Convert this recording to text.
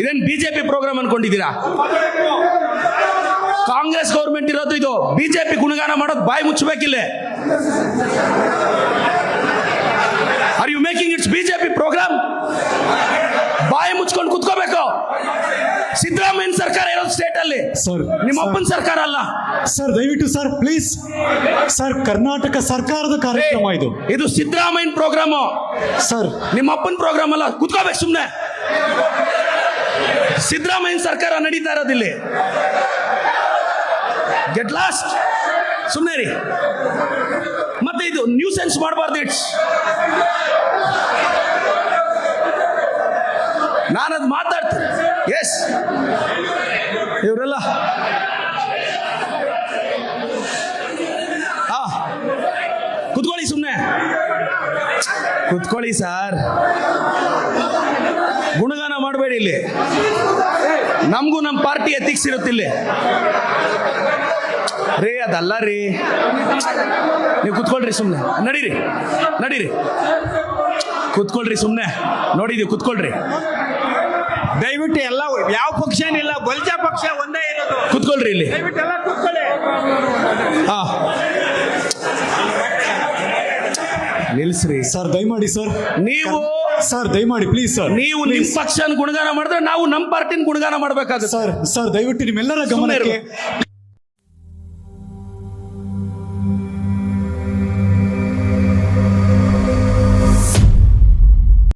ಇದೇನ್ BJP program ಅನ್ಕೊಂಡಿದ್ದೀರಾ? Congress government ಇರೋದು ಇದು. ಬಿಜೆಪಿ ಗುಣಗಾನ ಮಾಡೋದು ಬಾಯಿ ಮುಚ್ಚಬೇಕಿಲ್ಲ. Are you making its BJP programme ಬಾಯಿ ಮುಚ್ಕೊಂಡು ಕುತ್ಕೋಬೇಕು. ಸಿದ್ದರಾಮಯ್ಯ ಸರ್ಕಾರ ಇರೋದು ಸ್ಟೇಟ್ ಅಲ್ಲಿ. ಸರ್ ನಿಮ್ಮ ಅಪ್ಪನ ಸರ್ಕಾರ ಅಲ್ಲ. ಸರ್ ದಯವಿಟ್ಟು ಸರ್ ಪ್ಲೀಸ್ ಸರ್ ಕರ್ನಾಟಕ ಸರ್ಕಾರದ ಕಾರ್ಯಕ್ರಮ ಇದು. ಇದು ಸಿದ್ದರಾಮಯ್ಯ ಪ್ರೋಗ್ರಾಮ್ ಸರ್ ನಿಮ್ಮ ಅಪ್ಪನ ಪ್ರೋಗ್ರಾಮ್ ಅಲ್ಲ. ಕುತ್ಕೋಬೇಕು ಸುಮ್ಮನೆ ಸಿದ್ದರಾಮಯ್ಯ ಸರ್ಕಾರ ನಡೀತಾ ಇರೋದಿಲ್ಲ. ಗೆಟ್ ಲಾಸ್ಟ್ ಸುಮ್ಮನೆ ರೀ ಮತ್ತೆ ಇದು ನ್ಯೂ ಸೆನ್ಸ್ ಮಾಡಬಾರ್ದು ಇಟ್ಸ್ ನಾನದು ಮಾತಾಡ್ತೀನಿ. ಎಸ್ ಇವರೆಲ್ಲ. ಹಾ. ಕುತ್ಕೊಳ್ಳಿ ಸುಮ್ಮನೆ ಕುತ್ಕೊಳ್ಳಿ ಸರ್ ಮಾಡಬೇಡಿ ಇಲ್ಲಿ. ನಮಗೂ ನಮ್ಮ ಪಾರ್ಟಿ ಎಥಿಕ್ಸ್ ಇರುತ್ತೆ ಇಲ್ಲಿ. ರೀ ಅದಲ್ಲ ರೀ. ನೀವು ಕುತ್ಕೊಳ್ರಿ ಸುಮ್ಮನೆ ನಡೀರಿ ನಡೀರಿ. ಕುತ್ಕೊಳ್ರಿ ಸುಮ್ಮನೆ ನೋಡಿದೀವಿ ಕುತ್ಕೊಳ್ರಿ. ದಯವಿಟ್ಟು ಎಲ್ಲ ಯಾವ ಪಕ್ಷ ಏನಿಲ್ಲ ಬಲ್ಜ ಪಕ್ಷ ಒಂದೇ ಇರೋದು. ಕುತ್ಕೊಳ್ರಿ ಇಲ್ಲಿ. ದಯವಿಟ್ಟು ಎಲ್ಲ ಕೂತ್ಕೊಳ್ಳಿ. ಹಾ. ನಿಲ್ಸ್ರಿ. ಸರ್ ದಯಮಾಡಿ ಸರ್. ನೀವು ಸರ್ ದಯಮಾಡಿ ಪ್ಲೀಸ್ ಸರ್ ನೀವು ನಿಮ್ಮ ಪಕ್ಷನ ಗುಣಗಾನ ಮಾಡಿದ್ರೆ ನಾವು ನಮ್ಮ ಪಾರ್ಟಿನ ಗುಣಗಾನ ಮಾಡ್ಬೇಕಾಗುತ್ತೆ. ಸರ್ ಸರ್ ದಯವಿಟ್ಟು ನಿಮ್ಮೆಲ್ಲರ. ಗಮನಕ್ಕೆ